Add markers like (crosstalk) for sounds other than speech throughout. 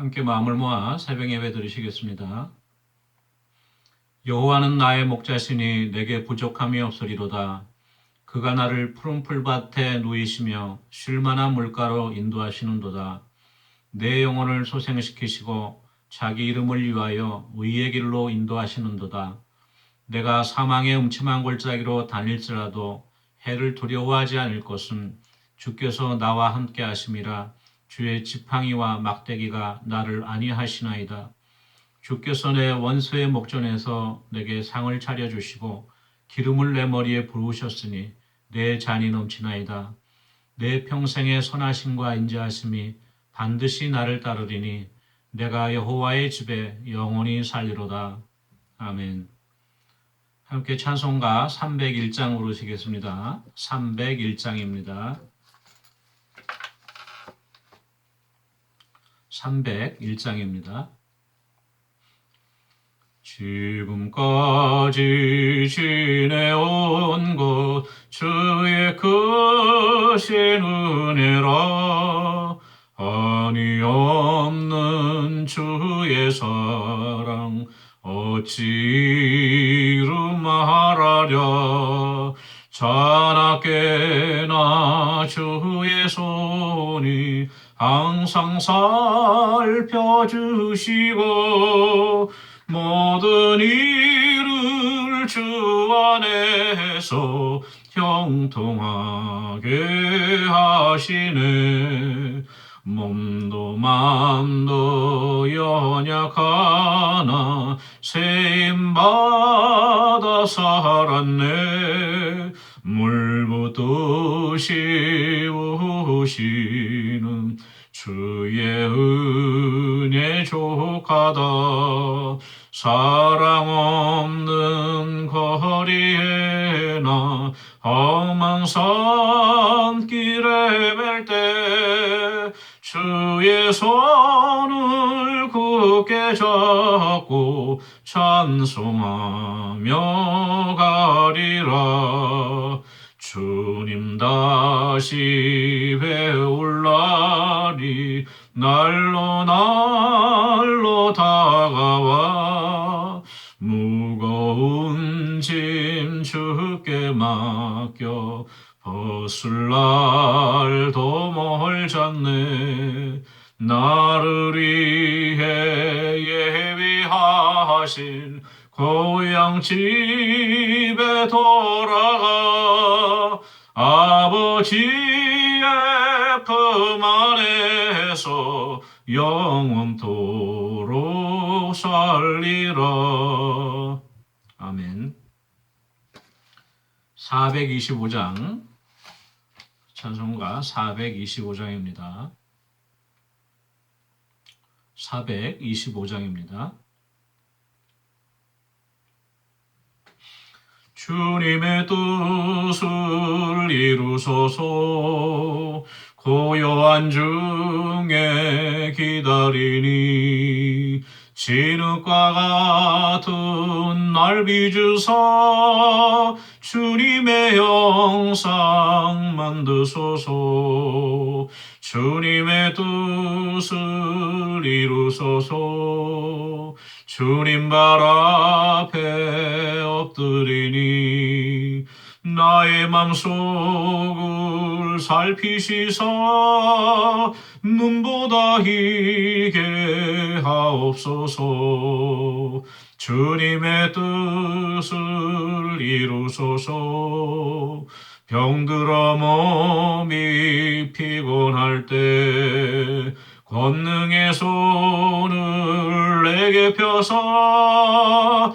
함께 마음을 모아 새벽 예배 드리시겠습니다. 여호와는 나의 목자시니 내게 부족함이 없으리로다. 그가 나를 푸른 풀밭에 누이시며 쉴만한 물가로 인도하시는도다. 내 영혼을 소생시키시고 자기 이름을 위하여 의의 길로 인도하시는도다. 내가 사망의 음침한 골짜기로 다닐지라도 해를 두려워하지 않을 것은 주께서 나와 함께 하심이라 주의 지팡이와 막대기가 나를 안위하시나이다. 주께서 내 원수의 목전에서 내게 상을 차려주시고 기름을 내 머리에 부으셨으니 내 잔이 넘치나이다. 내 평생의 선하심과 인자하심이 반드시 나를 따르리니 내가 여호와의 집에 영원히 살리로다. 아멘. 함께 찬송가 301장 부르시겠습니다. 301장입니다. 301장입니다. 지금까지 지내온 것 주의 크신 은혜라 한이 없는 주의 사랑 어찌 이루 말하랴 자나깨나 주의 손이 항상 살펴주시고 모든 일을 주 안에서 형통하게 하시네 몸도 맘도 연약하나 세임받아 살았네. 물부터 씌우시는 주의 은혜 족하다. 사랑 없는 거리에 나 험한 산길에 맬때 주의 손을 굳게 잡고 찬송하며 가리라. 주님 다시 배울 날로 날로 다가와. 무거운 짐 주께 맡겨 벗을 날도 멀잖네. 나를 위해 예비하신 고향 집에 돌아가. 아버지의 품 안에 서 영원토록 살리라. 아멘. 425장. 찬송가 425장입니다. 425장입니다. 주님의 뜻을 이루소서 고요한 중에 기다리니 진흙과 같은 날 빚으사 주님의 영상 만드소서. 주님의 뜻을 이루소서. 주님 발 앞에 엎드리니 나의 맘속을 살피시사 눈보다 희게 하옵소서. 주님의 뜻을 이루소서. 병들어 몸이 피곤할 때 권능의 손을 내게 펴서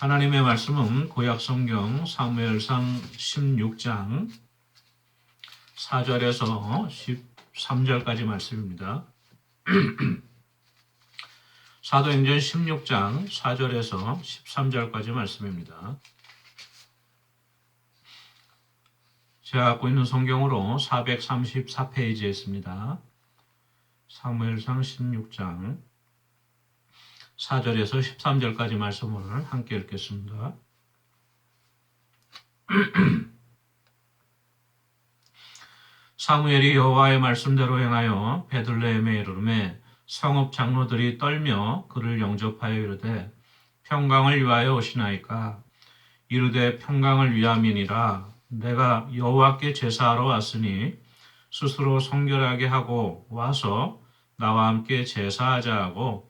하나님의 말씀은 구약 성경 사무엘상 16장 4절에서 13절까지 말씀입니다. (clears throat) 사도행전 16장 4절에서 13절까지 말씀입니다. 제가 갖고 있는 성경으로 434페이지에 있습니다. 사무엘상 16장 4절에서 13절까지 말씀을 함께 읽겠습니다. (clears throat) 사무엘이 여호와의 말씀대로 행하여 베들레헴에 이르르매 성읍 장로들이 떨며 그를 영접하여 이르되 평강을 위하여 오시나이까 이르되 평강을 위함이니라 내가 여호와께 제사하러 왔으니 스스로 성결하게 하고 와서 나와 함께 제사하자 하고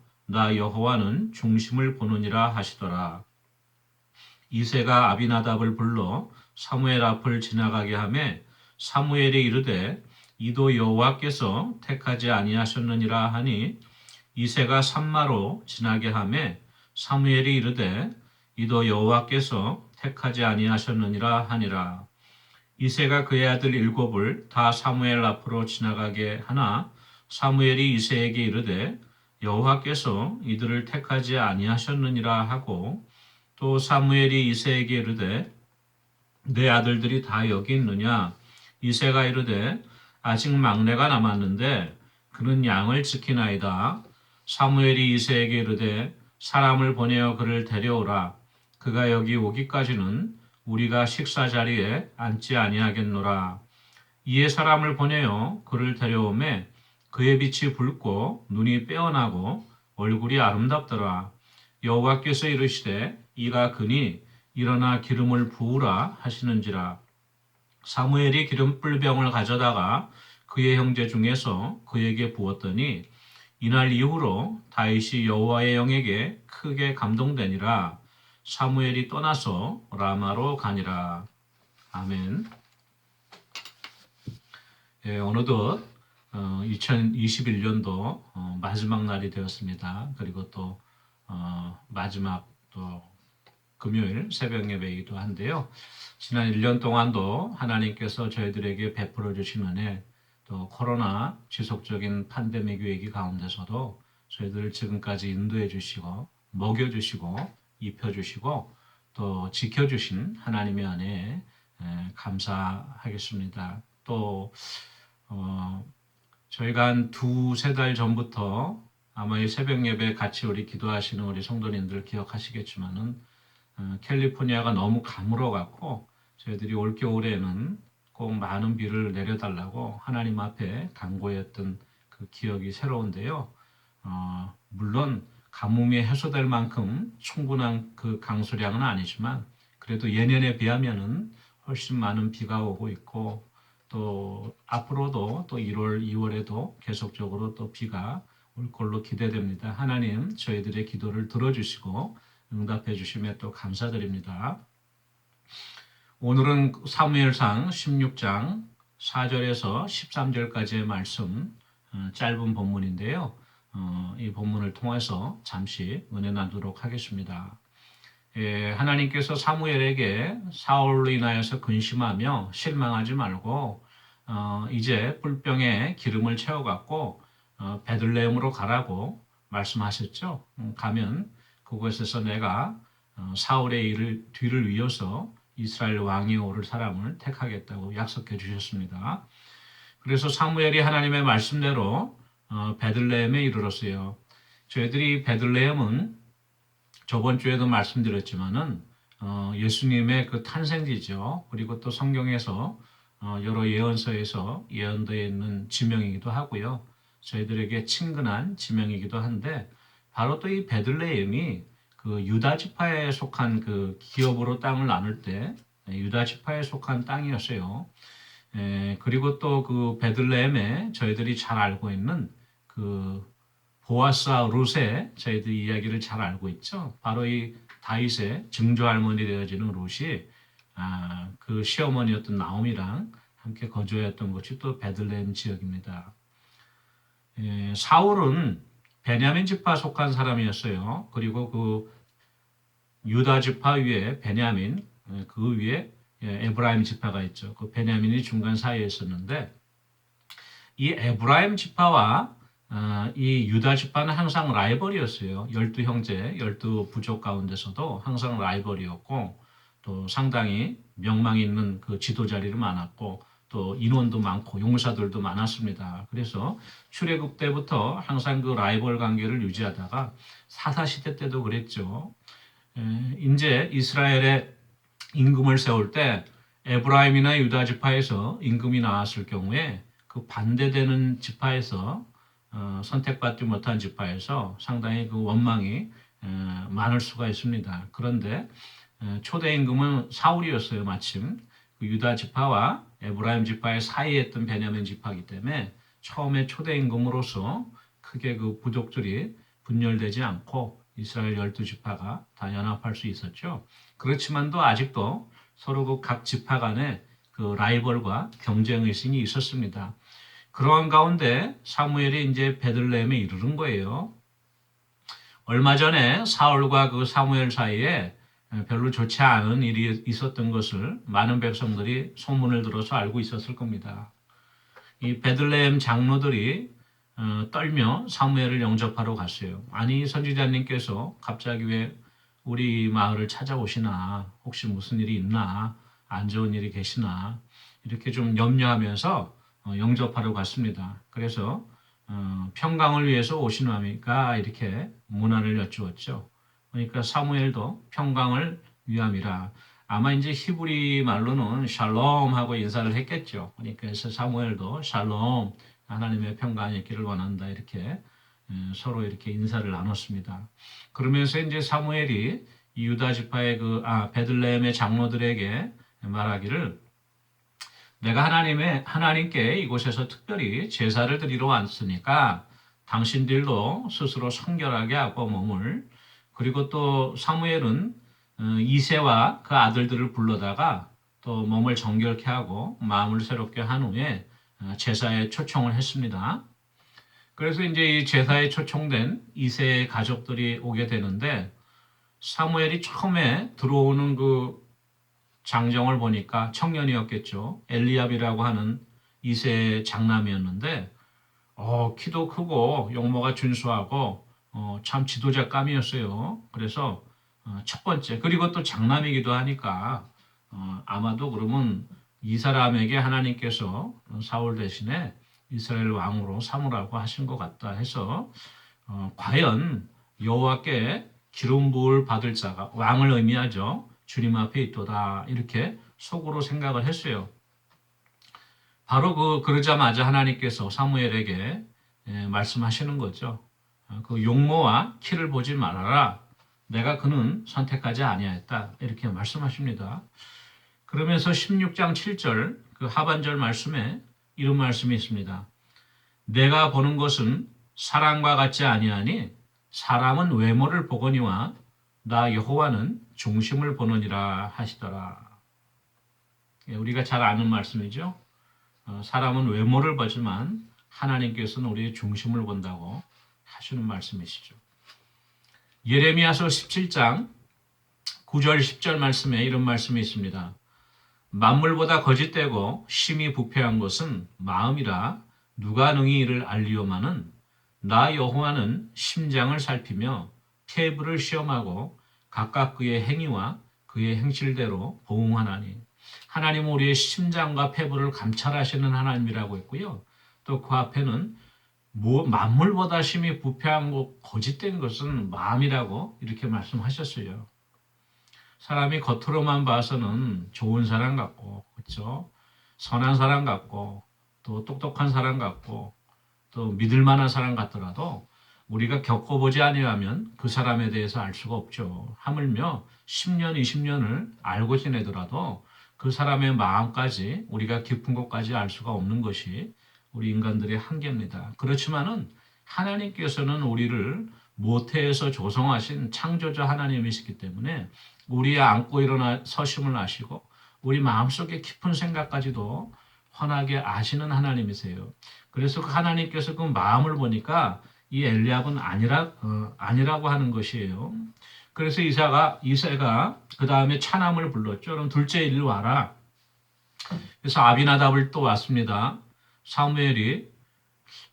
나 여호와는 중심을 보느니라 하시더라. 이세가 아비나답을 불러 사무엘 앞을 지나가게 하매 사무엘이 이르되 이도 여호와께서 택하지 아니하셨느니라 하니 이세가 산마로 지나게 하매 사무엘이 이르되 이도 여호와께서 택하지 아니하셨느니라 하니라. 이세가 그의 아들 일곱을 다 사무엘 앞으로 지나가게 하나 사무엘이 이세에게 이르되 여호와께서 이들을 택하지 아니하셨느니라 하고 또 사무엘이 이세에게 이르되 내 아들들이 다 여기 있느냐 이세가 이르되 아직 막내가 남았는데 그는 양을 지키나이다. 사무엘이 이세에게 이르되 사람을 보내어 그를 데려오라. 그가 여기 오기까지는 우리가 식사 자리에 앉지 아니하겠노라. 이에 사람을 보내어 그를 데려오매 그의 빛이 붉고 눈이 빼어나고 얼굴이 아름답더라. 여호와께서 이르시되 이가 그니 일어나 기름을 부으라 하시는지라. 사무엘이 기름불병을 가져다가 그의 형제 중에서 그에게 부었더니 이날 이후로 다윗이 여호와의 영에게 크게 감동되니라 사무엘이 떠나서 라마로 가니라 아멘. 예, 어느덧 어, 2021년도 어, 마지막 날이 되었습니다. 그리고 또 어, 마지막 또 금요일 새벽 예배이기도 한데요. 지난 1년 동안도 하나님께서 저희들에게 베풀어 주신 은혜, 또 코로나 지속적인 팬데믹 위기 가운데서도 저희들을 지금까지 인도해 주시고, 먹여 주시고, 입혀 주시고, 또 지켜 주신 하나님의 은혜에 감사하겠습니다. 또 어, 저희가 한 두세 달 전부터 아마 이 새벽 예배 같이 우리 기도하시는 우리 성도님들 기억하시겠지만은 어, 캘리포니아가 너무 가물어 갖고 저희들이 올 겨울에는 꼭 많은 비를 내려달라고 하나님 앞에 간구했던 그 기억이 새로운데요. 어, 물론 가뭄이 해소될 만큼 충분한 그 강수량은 아니지만 그래도 예년에 비하면은 훨씬 많은 비가 오고 있고 또 앞으로도 또 1월, 2월에도 계속적으로 또 비가 올 걸로 기대됩니다. 하나님 저희들의 기도를 들어주시고 응답해 주심에 또 감사드립니다. 오늘은 사무엘상 16장 4절에서 13절까지의 말씀 어, 짧은 본문인데요. 어, 이 본문을 통해서 잠시 은혜 나누도록 하겠습니다. 예, 하나님께서 사무엘에게 사울로 인하여서 근심하며 실망하지 말고 어, 이제 뿔병에 기름을 채워갖고 어, 베들레헴으로 가라고 말씀하셨죠. 음, 가면 그곳에서 내가 어, 사울의 일을 뒤를 이어서 이스라엘 왕이 오를 사람을 택하겠다고 약속해 주셨습니다. 그래서 사무엘이 하나님의 말씀대로 어, 베들레헴에 이르렀어요. 저희들이 베들레헴은 저번 주에도 말씀드렸지만은 어, 예수님의 그 탄생지죠. 그리고 또 성경에서 어, 여러 예언서에서 예언되어 있는 지명이기도 하고요. 저희들에게 친근한 지명이기도 한데 바로 또 이 베들레헴이 그 유다 지파에 속한 그 기업으로 땅을 나눌 때 유다 지파에 속한 땅이었어요. 에, 그리고 또 그 베들레헴에 저희들이 잘 알고 있는 그그 보아스와 룻의 저희들이 이야기를 잘 알고 있죠. 바로 이 다윗의 증조 할머니 되어지는 룻이 아, 그 시어머니였던 나옴이랑 함께 거주했던 곳이 또 베들레헴 지역입니다. 예, 사울은 베냐민 지파 속한 사람이었어요. 그리고 그 유다 지파 위에 베냐민, 예, 그 위에 예, 에브라임 지파가 있죠. 그 베냐민이 중간 사이에 있었는데 이 에브라임 지파와 어, 이 유다 지파는 항상 라이벌이었어요. 열두 형제, 열두 부족 가운데서도 항상 라이벌이었고 또 상당히 명망 있는 그 지도 자리를 많았고 또 인원도 많고 용사들도 많았습니다. 그래서 출애굽 때부터 항상 그 라이벌 관계를 유지하다가 사사 시대 때도 그랬죠. 에, 이제 이스라엘의 임금을 세울 때 에브라임이나 유다 지파에서 임금이 나왔을 경우에 그 반대되는 지파에서 어, 선택받지 못한 지파에서 상당히 그 원망이 에, 많을 수가 있습니다. 그런데 에, 초대 임금은 사울이었어요, 마침. 그 유다 지파와 에브라임 지파의 사이에 있던 베냐민 지파이기 때문에 처음에 초대 임금으로서 크게 그 부족들이 분열되지 않고 이스라엘 열두 지파가 다 연합할 수 있었죠. 그렇지만도 아직도 서로 그 각 지파 간에 그 라이벌과 경쟁 의식이 있었습니다. 그러한 가운데 사무엘이 이제 베들레헴에 이르는 거예요. 얼마 전에 사울과 그 사무엘 사이에 별로 좋지 않은 일이 있었던 것을 많은 백성들이 소문을 들어서 알고 있었을 겁니다. 이 베들레헴 장로들이 어, 떨며 사무엘을 영접하러 갔어요. 아니 선지자님께서 갑자기 왜 우리 마을을 찾아오시나 혹시 무슨 일이 있나 안 좋은 일이 계시나 이렇게 좀 염려하면서 어, 영접하러 갔습니다. 그래서 어, 평강을 위해서 오시나니까 이렇게 문안을 여쭈었죠. 그러니까 사무엘도 평강을 위함이라. 아마 이제 히브리 말로는 샬롬 하고 인사를 했겠죠. 그러니까 그래서 사무엘도 샬롬 하나님의 평강이 있기를 원한다 이렇게 서로 이렇게 인사를 나눴습니다. 그러면서 이제 사무엘이 유다 지파의 그 아, 베들레헴의 장로들에게 말하기를 내가 하나님의 하나님께 이곳에서 특별히 제사를 드리러 왔으니까 당신들도 스스로 성결하게 하고 몸을 그리고 또 사무엘은 어, 이세와 그 아들들을 불러다가 또 몸을 정결케 하고 마음을 새롭게 한 후에 어, 제사에 초청을 했습니다. 그래서 이제 이 제사에 초청된 이세의 가족들이 오게 되는데 사무엘이 처음에 들어오는 그 장정을 보니까 청년이었겠죠. 엘리압이라고 하는 이세의 장남이었는데 어, 키도 크고 용모가 준수하고 어, 참 지도자감이었어요. 그래서 어, 첫 번째 그리고 또 장남이기도 하니까 어, 아마도 그러면 이 사람에게 하나님께서 사울 대신에 이스라엘 왕으로 삼으라고 하신 것 같다 해서 어, 과연 여호와께 기름 부을 받을 자가 왕을 의미하죠. 주님 앞에 있도다 이렇게 속으로 생각을 했어요. 바로 그 그러자마자 하나님께서 사무엘에게 예, 말씀하시는 거죠. 어, 그 용모와 키를 보지 말아라. 내가 그는 선택하지 아니하였다. 이렇게 말씀하십니다. 그러면서 16장 7절 그 하반절 말씀에 이런 말씀이 있습니다. 내가 보는 것은 사람과 같지 아니하니 사람은 외모를 보거니와 나 여호와는 중심을 보느니라 하시더라. 예, 우리가 잘 아는 말씀이죠. 어, 사람은 외모를 보지만 하나님께서는 우리의 중심을 본다고 하시는 말씀이시죠. 예레미야서 17장 9절 10절 말씀에 이런 말씀이 있습니다. 만물보다 거짓되고 심히 부패한 것은 마음이라 누가 능히 이를 알리오마는 나 여호와는 심장을 살피며 테이블을 시험하고 각각 그의 행위와 그의 행실대로 보응하나니 하나님은 우리의 심장과 폐부를 감찰하시는 하나님이라고 했고요. 또 그 앞에는 뭐 만물보다 심히 부패한 것, 거짓된 것은 마음이라고 이렇게 말씀하셨어요. 사람이 겉으로만 봐서는 좋은 사람 같고, 그렇죠? 선한 사람 같고, 또 똑똑한 사람 같고, 또 믿을 만한 사람 같더라도 우리가 겪어보지 아니하면 그 사람에 대해서 알 수가 없죠. 하물며 10년, 20년을 알고 지내더라도 그 사람의 마음까지 우리가 깊은 것까지 알 수가 없는 것이 우리 인간들의 한계입니다. 그렇지만은 하나님께서는 우리를 모태에서 조성하신 창조자 하나님이시기 때문에 우리의 안고 일어나 서심을 아시고 우리 마음속에 깊은 생각까지도 환하게 아시는 하나님이세요. 그래서 그 하나님께서 그 마음을 보니까 이 엘리압은 아니라 어, 아니라고 하는 것이에요. 그래서 이사가 이세가 그 다음에 차남을 불렀죠. 그럼 둘째 일로 와라. 그래서 아비나답을 또 왔습니다. 사무엘이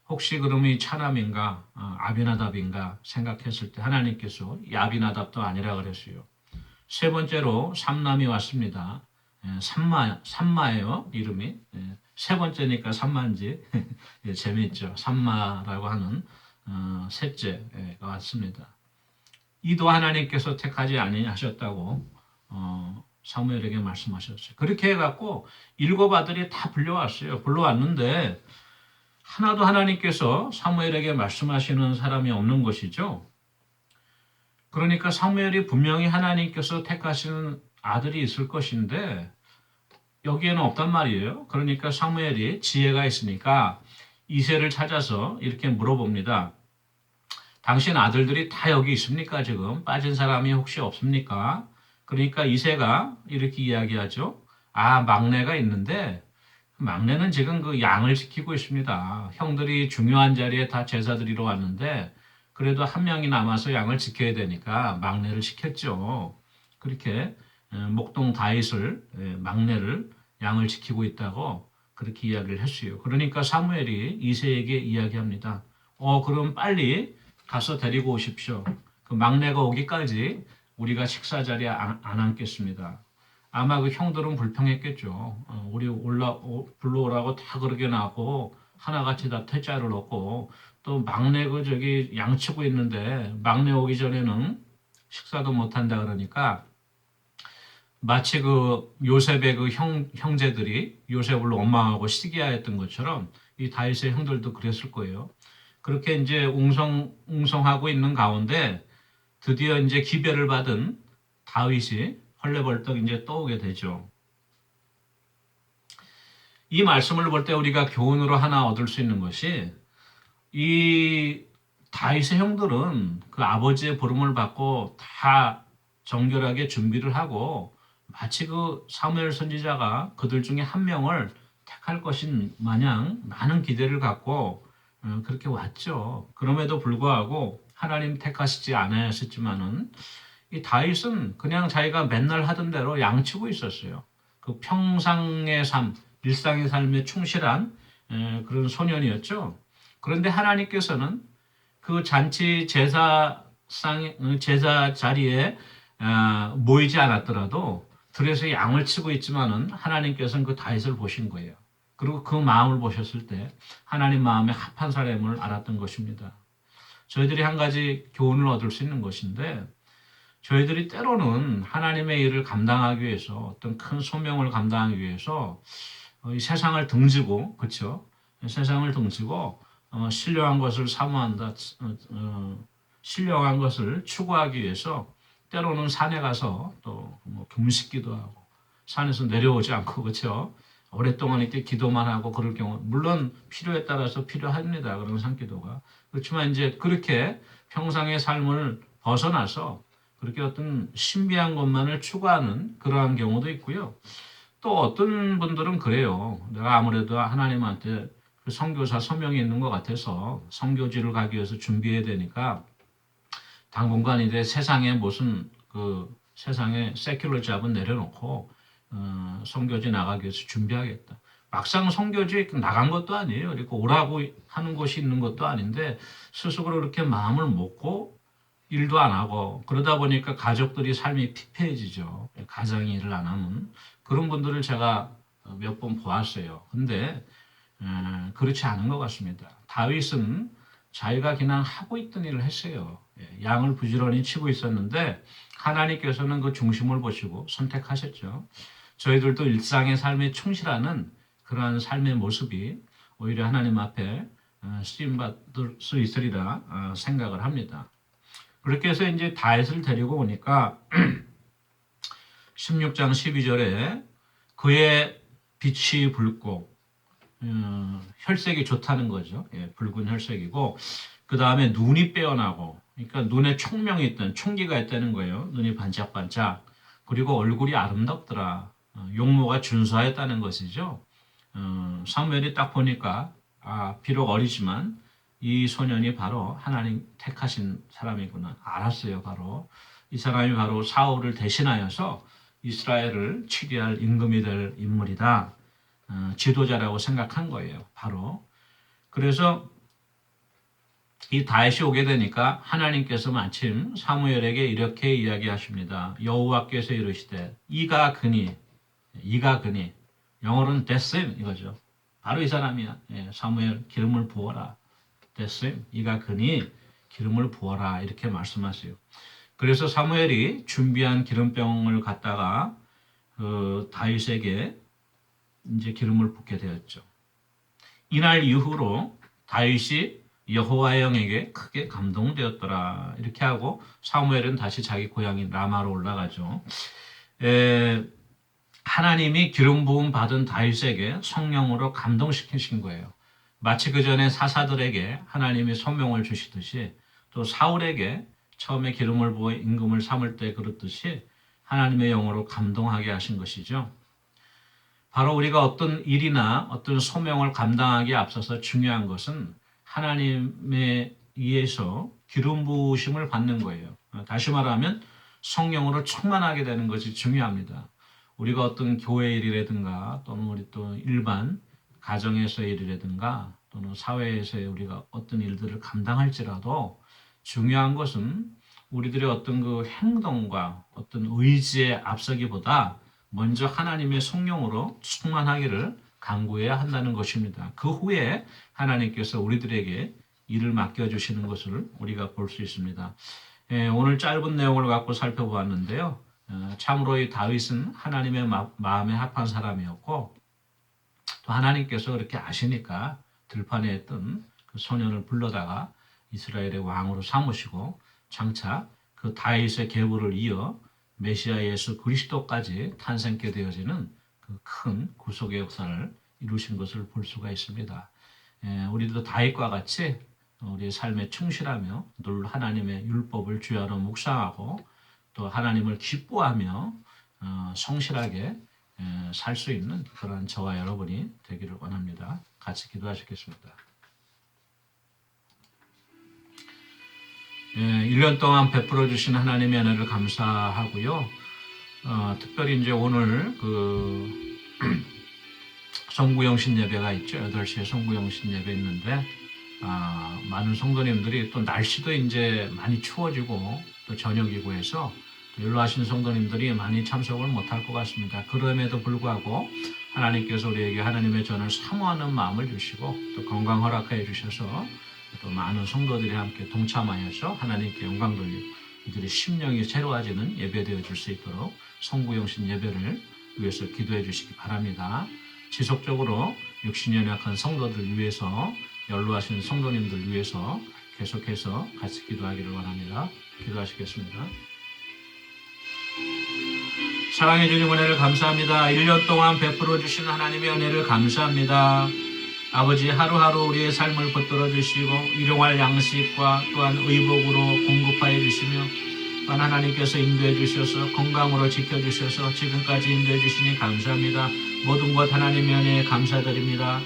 혹시 그러면 이 차남인가 어, 아비나답인가 생각했을 때 하나님께서 이 아비나답도 아니라 그랬어요. 세 번째로 삼남이 왔습니다. 예, 삼마 삼마예요 이름이 예, 세 번째니까 삼마인지 (laughs) 예, 재미있죠. 삼마라고 하는 어, 셋째가 왔습니다. 이도 하나님께서 택하지 아니하셨다고 어, 사무엘에게 말씀하셨어요. 그렇게 해갖고 일곱 아들이 다 불려왔어요. 불러왔는데 하나도 하나님께서 사무엘에게 말씀하시는 사람이 없는 것이죠. 그러니까 사무엘이 분명히 하나님께서 택하시는 아들이 있을 것인데 여기에는 없단 말이에요. 그러니까 사무엘이 지혜가 있으니까 이세를 찾아서 이렇게 물어봅니다. 당신 아들들이 다 여기 있습니까? 지금 빠진 사람이 혹시 없습니까? 그러니까 이세가 이렇게 이야기하죠. 아 막내가 있는데 막내는 지금 그 양을 지키고 있습니다. 형들이 중요한 자리에 다 제사 드리러 왔는데 그래도 한 명이 남아서 양을 지켜야 되니까 막내를 시켰죠. 그렇게 목동 다윗을 막내를 양을 지키고 있다고 그렇게 이야기를 했어요. 그러니까 사무엘이 이세에게 이야기합니다. 어 그럼 빨리 가서 데리고 오십시오. 그 막내가 오기까지 우리가 식사 자리에 안, 안 앉겠습니다. 아마 그 형들은 불평했겠죠. 어, 우리 올라 오, 불러오라고 다 그러게 나고 하나같이 다 퇴짜를 넣고 또 막내 그 저기 양치고 있는데 막내 오기 전에는 식사도 못 한다 그러니까 마치 그 요셉의 그 형, 형제들이 요셉을 원망하고 시기하였던 것처럼 이 다윗의 형들도 그랬을 거예요. 그렇게 이제 웅성 웅성하고 있는 가운데 드디어 이제 기별을 받은 다윗이 헐레벌떡 이제 떠오게 되죠. 이 말씀을 볼 때 우리가 교훈으로 하나 얻을 수 있는 것이 이 다윗의 형들은 그 아버지의 부름을 받고 다 정결하게 준비를 하고 마치 그 사무엘 선지자가 그들 중에 한 명을 택할 것인 마냥 많은 기대를 갖고 어, 그렇게 왔죠. 그럼에도 불구하고 하나님 택하시지 않으셨지만은 이 다윗은 그냥 자기가 맨날 하던 대로 양치고 있었어요. 그 평상의 삶, 일상의 삶에 충실한 그런 소년이었죠. 그런데 하나님께서는 그 잔치 제사상 제사 자리에 어, 모이지 않았더라도 들에서 양을 치고 있지만은 하나님께서는 그 다윗을 보신 거예요. 그리고 그 마음을 보셨을 때 하나님 마음에 합한 사람을 알았던 것입니다. 저희들이 한 가지 교훈을 얻을 수 있는 것인데 저희들이 때로는 하나님의 일을 감당하기 위해서 어떤 큰 소명을 감당하기 위해서 어, 이 세상을 등지고 그렇죠? 세상을 등지고 어, 신령한 것을 사모한다, 어, 어, 신령한 것을 추구하기 위해서 때로는 산에 가서 또 뭐 금식기도 하고 산에서 내려오지 않고 그렇죠? 오랫동안 이렇게 기도만 하고 그럴 경우 물론 필요에 따라서 필요합니다. 그런 산기도가 그렇지만 이제 그렇게 평상의 삶을 벗어나서 그렇게 어떤 신비한 것만을 추구하는 그러한 경우도 있고요. 또 어떤 분들은 그래요. 내가 아무래도 하나님한테 그 선교사 서명이 있는 것 같아서 선교지를 가기 위해서 준비해야 되니까 당분간 이제 세상에 무슨 그 세상에 세큘러 잡은 내려놓고 어, 선교지 나가기 위해서 준비하겠다. 막상 선교지 나간 것도 아니에요. 그리고 오라고 하는 곳이 있는 것도 아닌데 스스로 그렇게 마음을 먹고 일도 안 하고 그러다 보니까 가족들이 삶이 피폐해지죠. 가정 일을 안 하는 그런 분들을 제가 몇 번 보았어요. 근데 에, 그렇지 않은 것 같습니다. 다윗은 자기가 그냥 하고 있던 일을 했어요. 예, 양을 부지런히 치고 있었는데 하나님께서는 그 중심을 보시고 선택하셨죠. 저희들도 일상의 삶에 충실하는 그러한 삶의 모습이 오히려 하나님 앞에 어, 쓰임 받을 수 있으리라 어, 생각을 합니다. 그렇게 해서 이제 다윗을 데리고 오니까 (clears throat) 16장 12절에 그의 빛이 붉고 어, 혈색이 좋다는 거죠. 예, 붉은 혈색이고 그 다음에 눈이 빼어나고, 그러니까 눈에 총명이 있던 총기가 있다는 거예요. 눈이 반짝반짝. 그리고 얼굴이 아름답더라. 어, 용모가 준수하였다는 것이죠. 어, 사무엘이 딱 보니까 아 비록 어리지만 이 소년이 바로 하나님 택하신 사람이구나 알았어요. 바로 이 사람이 바로 사울을 대신하여서 이스라엘을 치리할 임금이 될 인물이다. 어, 지도자라고 생각한 거예요. 바로 그래서 이 다윗이 오게 되니까 하나님께서 마침 사무엘에게 이렇게 이야기하십니다. 여호와께서 이르시되 이가 그니 이가 그니 영어로는 데셈 이거죠. 바로 이 사람이야. 예, 사무엘 기름을 부어라. 데셈 이가 그니 기름을 부어라 이렇게 말씀하세요. 그래서 사무엘이 준비한 기름병을 갖다가 그 다윗에게 이제 기름을 붓게 되었죠. 이날 이후로 다윗이 여호와의 영에게 크게 감동되었더라 이렇게 하고 사무엘은 다시 자기 고향인 라마로 올라가죠. 에, 하나님이 기름 부음 받은 다윗에게 성령으로 감동시키신 거예요. 마치 그 전에 사사들에게 하나님이 소명을 주시듯이 또 사울에게 처음에 기름을 부어 임금을 삼을 때 그렇듯이 하나님의 영으로 감동하게 하신 것이죠. 바로 우리가 어떤 일이나 어떤 소명을 감당하기에 앞서서 중요한 것은 하나님에 의해서 기름 부으심을 받는 거예요. 다시 말하면 성령으로 충만하게 되는 것이 중요합니다. 우리가 어떤 교회 일이라든가 또는 우리 또 일반 가정에서의 일이라든가 또는 사회에서의 우리가 어떤 일들을 감당할지라도 중요한 것은 우리들의 어떤 그 행동과 어떤 의지에 앞서기보다 먼저 하나님의 성령으로 충만하기를 강구해야 한다는 것입니다. 그 후에 하나님께서 우리들에게 일을 맡겨주시는 것을 우리가 볼 수 있습니다. 예, 오늘 짧은 내용을 갖고 살펴보았는데요. 어, 참으로 이 다윗은 하나님의 마, 마음에 합한 사람이었고 또 하나님께서 그렇게 아시니까 들판에 있던 그 소년을 불러다가 이스라엘의 왕으로 삼으시고 장차 그 다윗의 계보를 이어 메시아 예수 그리스도까지 탄생케 되어지는 그 큰 구속의 역사를 이루신 것을 볼 수가 있습니다. 예, 우리도 다윗과 같이 우리의 삶에 충실하며 늘 하나님의 율법을 주야로 묵상하고 또 하나님을 기뻐하며 어, 성실하게 살 수 있는 그런 저와 여러분이 되기를 원합니다. 같이 기도하시겠습니다. 예, 1년 동안 베풀어 주신 하나님의 은혜를 감사하고요. 어, 특별히 이제 오늘 그 (clears throat) 성구영신 예배가 있죠. 8시에 성구영신 예배 있는데 아, 많은 성도님들이 또 날씨도 이제 많이 추워지고 또 저녁이고 해서 연로하신 성도님들이 많이 참석을 못할 것 같습니다. 그럼에도 불구하고 하나님께서 우리에게 하나님의 전을 사모하는 마음을 주시고 또 건강 허락하여 주셔서 또 많은 성도들이 함께 동참하여서 하나님께 영광 돌리고 이들의 심령이 새로워지는 예배 되어 줄 수 있도록 성구영신 예배를 위해서 기도해 주시기 바랍니다. 지속적으로 육신이 연약한 성도들 위해서 연로하신 성도님들 위해서 계속해서 같이 기도하기를 원합니다. 기도하시겠습니다. 사랑해 주님 은혜를 감사합니다. 1년 동안 베풀어 주신 하나님의 은혜를 감사합니다. 아버지 하루하루 우리의 삶을 붙들어 주시고 일용할 양식과 또한 의복으로 공급하여 주시며 또한 하나님께서 인도해 주셔서 건강으로 지켜 주셔서 지금까지 인도해 주시니 감사합니다. 모든 것 하나님의 은혜에 감사드립니다.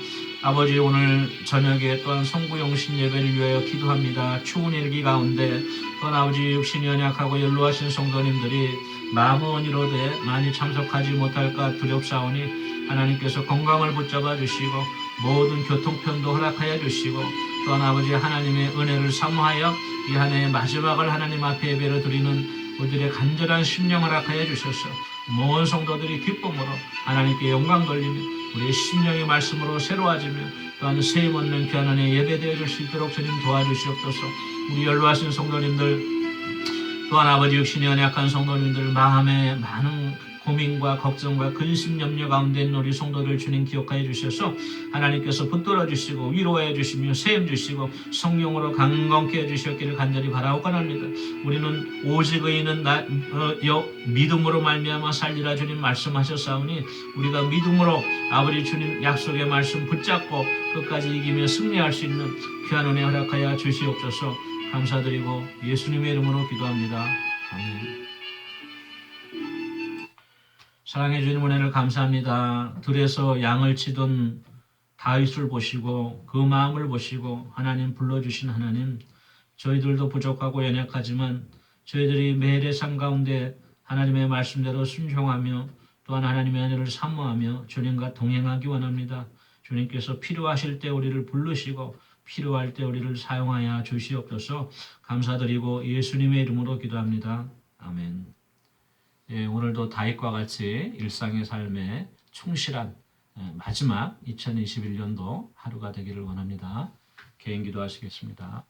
아버지 오늘 저녁에 또한 성구용신 예배를 위하여 기도합니다. 추운 일기 가운데 또한 아버지 육신이 연약하고 연로하신 성도님들이 마음은 이로되 많이 참석하지 못할까 두렵사오니 하나님께서 건강을 붙잡아 주시고 모든 교통편도 허락하여 주시고 또한 아버지 하나님의 은혜를 사모하여 이 한 해의 마지막을 하나님 앞에 예배를 드리는 우리들의 간절한 심령 허락하여 주셔서 모든 성도들이 기쁨으로 하나님께 영광 돌리며 우리의 심령의 말씀으로 새로워지며 또한 세임 얻는 귀한 은혜 예배되어 줄 수 있도록 주님 도와주시옵소서. 우리 연로하신 성도님들 또한 아버지 육신이 연약한 성도님들 마음에 많은 고민과 걱정과 근심 염려 가운데 있는 우리 성도들 주님 기억하여 주셔서 하나님께서 붙들어 주시고 위로해 주시며 세움 주시고 성령으로 강건케 해 주셨기를 간절히 바라옵건합니다. 우리는 오직 의인은 나, 어, 여, 믿음으로 말미암아 살리라 주님 말씀하셨사오니 우리가 믿음으로 아버지 주님 약속의 말씀 붙잡고 끝까지 이기며 승리할 수 있는 귀한 은혜 허락하여 주시옵소서 감사드리고 예수님의 이름으로 기도합니다. 아멘. 사랑해 주님 은혜를 감사합니다. 들에서 양을 치던 다윗을 보시고 그 마음을 보시고 하나님 불러주신 하나님 저희들도 부족하고 연약하지만 저희들이 매일의 삶 가운데 하나님의 말씀대로 순종하며 또한 하나님의 은혜를 사모하며 주님과 동행하기 원합니다. 주님께서 필요하실 때 우리를 부르시고 필요할 때 우리를 사용하여 주시옵소서 감사드리고 예수님의 이름으로 기도합니다. 아멘. 예, 오늘도 다윗과 같이 일상의 삶에 충실한 예, 마지막 2021년도 하루가 되기를 원합니다. 개인 기도하시겠습니다.